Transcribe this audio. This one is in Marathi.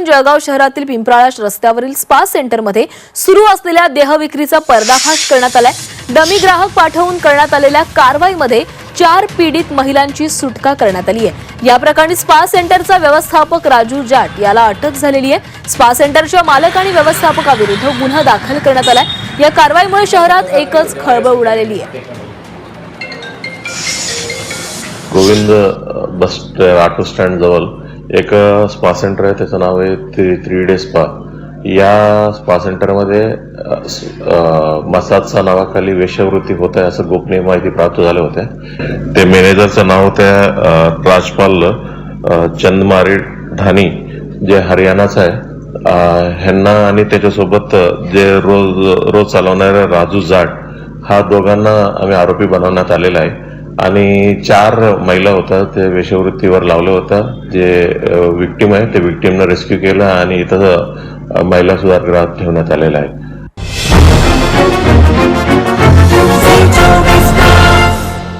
करून जळगाव शहरातील पिंपराळा रस्त्यावरील स्पा सेंटरमध्ये सुरू असलेल्या देहविक्रीचा पर्दाफाश करण्यात आलाय. डमी ग्राहक पाठवून करण्यात आलेल्या कारवाईमध्ये चार पीडित महिलांची सुटका करण्यात आली आहे. या प्रकरणी स्पा सेंटरचा व्यवस्थापक राजू जाट याला अटक झालेली आहे. स्पा सेंटरच्या मालक आणि व्यवस्थापकाविरुद्ध गुन्हा दाखल करण्यात आलाय. या कारवाईमुळे शहरात एकच खळबळ उडालेली आहे. गोविंद बस ऑटो स्टँड जवळ एक स्पा सेंटर आहे त्याचं नाव आहे थ्री थ्री डे स्पा या स्पा सेंटरमध्ये मसाजच्या नावाखाली वेश्यावृत्ती होत आहे असं गोपनीय माहिती प्राप्त झाल्या होत्या ते मॅनेजरचं नाव होतं राजपाल चंदमारी धानी जे हरियाणाचं आहे. ह्यांना आणि त्याच्यासोबत जे रोज रोज चालवणारे राजू जाट हा दोघांना आम्ही आरोपी बनवण्यात आलेला आहे. आणि चार महिला होत्या ते वेशवृत्तीवर लावलं होतं. जे विक्टीम आहे ते विक्टीमनं रेस्क्यू केलं आणि इथं महिला सुधारगृहात ठेवण्यात आलेलं आहे